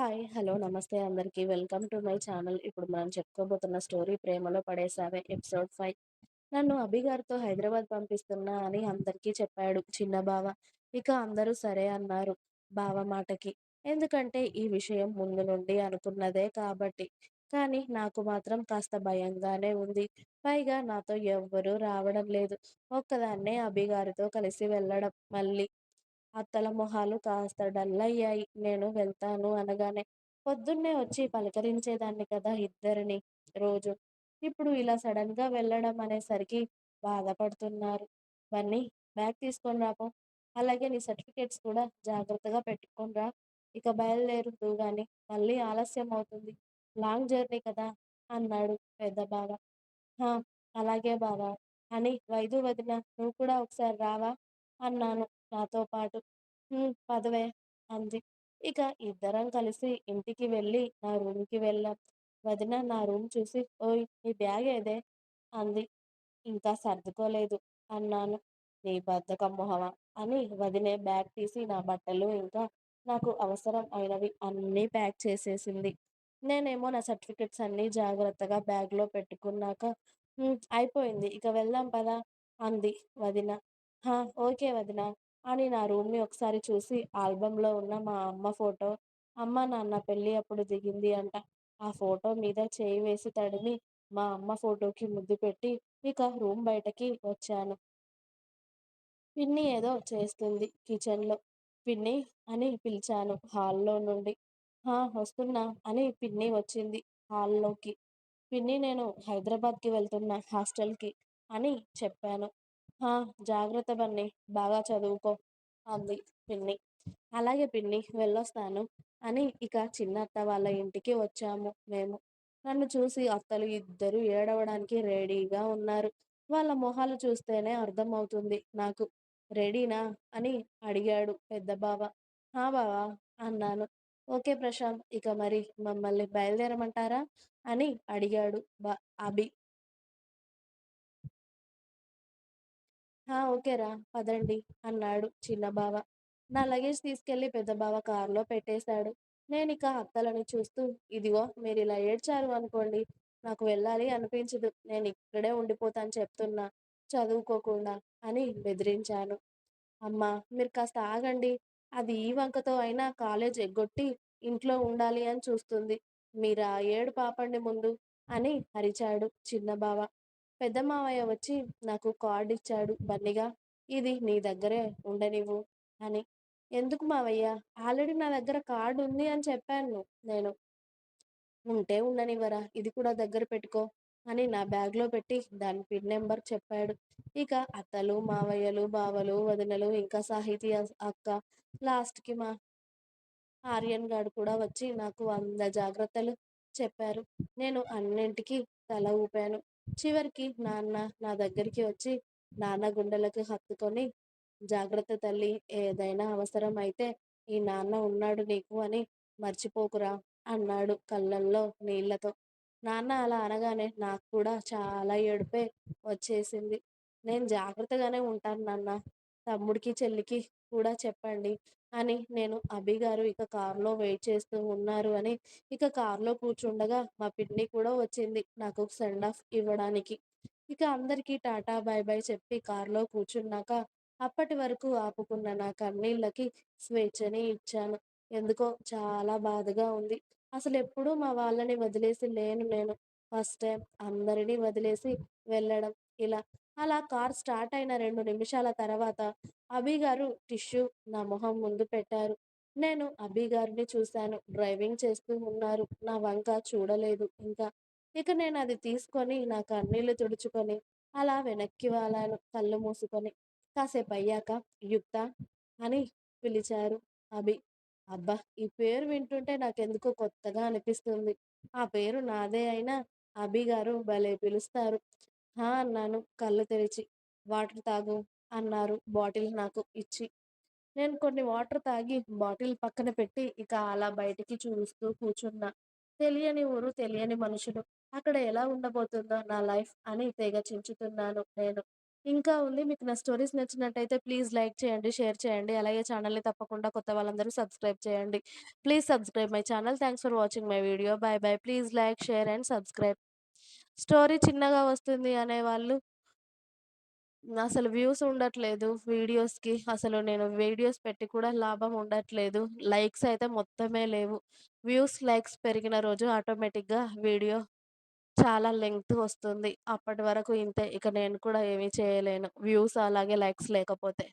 Hi. Hello. నమస్తే అందరికీ. Welcome to my channel. ఇప్పుడు మనం చెప్పుకోబోతున్న స్టోరీ 'ప్రేమలో పడేసావే' ఎపిసోడ్ ఫైవ్ నన్ను అభిగారితో హైదరాబాద్ పంపిస్తున్నా అని అందరికీ చెప్పాడు చిన్న బావ. ఇక అందరూ సరే అన్నారు బావ మాటకి. ఎందుకంటే ఈ విషయం ముందు నుండి అనుకున్నదే కాబట్టి. కానీ నాకు మాత్రం కాస్త భయంగానే ఉంది. పైగా నాతో ఎవ్వరూ రావడం లేదు. ఒక్కదాన్నే అభిగారితో కలిసి వెళ్ళడం. మళ్ళీ అత్తల మొహాలు కాస్త డల్లయ్యాయి నేను వెళ్తాను అనగానే. పొద్దున్నే వచ్చి పలకరించేదాన్ని కదా ఇద్దరిని రోజు ఇప్పుడు ఇలా సడన్గా వెళ్ళడం అనేసరికి బాధపడుతున్నారు. బన్నీ బ్యాగ్ తీసుకొని రాపో అలాగే నీ సర్టిఫికేట్స్ కూడా జాగ్రత్తగా పెట్టుకొని రా. ఇక బయలుదేరుదు గాని మళ్ళీ ఆలస్యం అవుతుంది. లాంగ్ జర్నీ కదా అన్నాడు పెద్ద బావ. అలాగే బాబా అని వైదు వదినా నువ్వు కూడా ఒకసారి రావా అన్నాను నాతో పాటు. ఊ పదవే అంది. ఇక ఇద్దరం కలిసి ఇంటికి వెళ్ళి నా రూమ్కి వెళ్ళాం. వదిన నా రూమ్ చూసి ఓయ్ నీ బ్యాగ్ ఏదే? అంది. ఇంకా సర్దుకోలేదు అన్నాను. నీ బద్ధకం మొహమా అని వదినే బ్యాగ్ తీసి నా బట్టలు ఇంకా నాకు అవసరం అయినవి అన్నీ ప్యాక్ చేసేసింది. నేనేమో నా సర్టిఫికేట్స్ అన్నీ జాగ్రత్తగా బ్యాగ్లో పెట్టుకున్నాక అయిపోయింది ఇక వెళ్దాం పద అంది వదిన. హా ఓకే వదినా అని నా రూమ్ని ఒకసారి చూసి ఆల్బంలో ఉన్న మా అమ్మ ఫోటో అమ్మ నాన్న పెళ్ళి అప్పుడు దిగింది అంట. ఆ ఫోటో మీద చేయి వేసి తడిమి మా అమ్మ ఫోటోకి ముద్దు పెట్టి ఇక రూమ్ బయటకి వచ్చాను. పిన్ని ఏదో చేస్తుంది కిచెన్లో పిన్ని అని పిలిచాను హాల్లో నుండి. హా వస్తున్నా అని పిన్ని వచ్చింది హాల్లోకి. పిన్ని నేను హైదరాబాద్కి వెళ్తున్న వెళ్తున్నా అని చెప్పాను. హా జాగ్రత్త బన్నీ బాగా చదువుకో అంది పిన్ని. అలాగే పిన్ని వెళ్ళొస్తాను అని ఇక చిన్నత్త వాళ్ళ ఇంటికి వచ్చాము మేము. నన్ను చూసి అత్తలు ఇద్దరూ ఏడవడానికి రెడీగా ఉన్నారు. వాళ్ళ మొహాలు చూస్తేనే అర్థమవుతుంది నాకు. రెడీనా అని అడిగాడు పెద్ద బావ. హా బావా అన్నాను. ఓకే ప్రశాంత్ ఇక మరి మమ్మల్ని బయలుదేరమంటారా అని అడిగాడు బ అభి. ఓకేరా పదండి అన్నాడు చిన్న బావ. నా లగేజ్ తీసుకెళ్ళి పెద్ద బావ కారులో పెట్టేశాడు. నేనిక అత్తలని చూస్తూ ఇదిగో మీరిలా ఏడ్చారు అనుకోండి నాకు వెళ్ళాలి అనిపించదు. నేను ఇక్కడే ఉండిపోతాను చెప్తున్నా చదువుకోకుండా అని బెదిరించాను. అమ్మా మీరు కాస్త ఆగండి. అది ఈ వంకతో అయినా కాలేజ్ ఎగ్గొట్టి ఇంట్లో ఉండాలి అని చూస్తుంది. మీరా ఏడు పాపండి ముందు అని అరిచాడు చిన్న బావ. పెద్ద మావయ్య వచ్చి నాకు కార్డు ఇచ్చాడు బన్నిగా ఇది నీ దగ్గరే ఉండనివ్వు అని. ఎందుకు మావయ్య ఆల్రెడీ నా దగ్గర కార్డు ఉంది అని చెప్పాను నేను. ఉంటే ఉండనివ్వరా ఇది కూడా దగ్గర పెట్టుకో అని నా బ్యాగ్లో పెట్టి దాని పిన్ నెంబర్ చెప్పాడు. ఇక అత్తలు మావయ్యలు బావలు వదినలు ఇంకా సాహితీ అక్క లాస్ట్కి మా ఆర్యన్ గారు కూడా వచ్చి నాకు వంద జాగ్రత్తలు చెప్పారు. నేను అన్నింటికి తల ఊపాను. చివరికి నాన్న నా దగ్గరికి వచ్చి నాన్న గుండెలకు హత్తుకొని జాగ్రత్త తల్లి ఏదైనా అవసరం అయితే ఈ నాన్న ఉన్నాడు నీకు అని మర్చిపోకురా అన్నాడు కళ్ళల్లో నీళ్ళతో. నాన్న అలా అనగానే నాకు కూడా చాలా ఏడుపే వచ్చేసింది. నేను జాగ్రత్తగానే ఉంటాను నాన్న తమ్ముడికి చెల్లికి కూడా చెప్పండి అని నేను అభి గారు ఇక కారులో వెయిట్ చేస్తూ ఉన్నారు అని ఇక కార్లో కూర్చుండగా మా పిన్ని కూడా వచ్చింది నాకు సెండ్ ఆఫ్ ఇవ్వడానికి. ఇక అందరికీ టాటా బై బై చెప్పి కారులో కూర్చున్నాక అప్పటి వరకు ఆపుకున్న నా కన్నీళ్ళకి స్వేచ్ఛని ఇచ్చాను. ఎందుకో చాలా బాధగా ఉంది. అసలు ఎప్పుడూ మా వాళ్ళని వదిలేసి లేను నేను. ఫస్ట్ టైం అందరినీ వదిలేసి వెళ్ళడం ఇలా. అలా కార్ స్టార్ట్ అయిన రెండు నిమిషాల తర్వాత అభి గారు టిష్యూ నా మొహం ముందు పెట్టారు. నేను అభి గారిని చూశాను. డ్రైవింగ్ చేస్తూ ఉన్నారు. నా వంక చూడలేదు ఇంకా. ఇక నేను అది తీసుకొని నా కన్నీళ్ళు తుడుచుకొని అలా వెనక్కి వాలాను కళ్ళు మూసుకొని. కాసేపు అయ్యాక యుక్తా అని పిలిచారు అభి. అబ్బా ఈ పేరు వింటుంటే నాకెందుకో కొత్తగా అనిపిస్తుంది. ఆ పేరు నాదే అయినా అభి గారు భలే పిలుస్తారు. హా అన్నాను కళ్ళు తెరిచి. వాటర్ తాగు అన్నారు బాటిల్ నాకు ఇచ్చి. నేను కొన్ని వాటర్ తాగి బాటిల్ పక్కన పెట్టి ఇక అలా బయటికి చూస్తూ కూర్చున్నా. తెలియని ఊరు తెలియని మనుషులు. అక్కడ ఎలా ఉండబోతుందో నా లైఫ్ అని తెగ చించుతున్నాను నేను. ఇంకా ఉంది. మీకు నా స్టోరీస్ నచ్చినట్టయితే ప్లీజ్ లైక్ చేయండి, షేర్ చేయండి. అలాగే ఛానల్ని తప్పకుండా కొత్త వాళ్ళందరూ సబ్స్క్రైబ్ చేయండి. Please subscribe my channel thanks for watching my video. Bye bye. Please like, share and subscribe. Story చిన్నగా వస్తుంది అనేవాళ్ళు అసలు వ్యూస్ ఉండట్లేదు వీడియోస్‌కి. అసలు నేను వీడియోస్ పెట్టి కూడా లాభం ఉండట్లేదు. లైక్స్ అయితే మొత్తమే లేవు. వ్యూస్, లైక్స్ పెరిగిన రోజు ఆటోమేటిక్‌గా వీడియో చాలా లెంగ్త్ వస్తుంది. అప్పటి వరకు ఇంతే. ఇక నేను కూడా ఏమీ చేయలేను. వ్యూస్ అలాగే లైక్స్ లేకపోతే.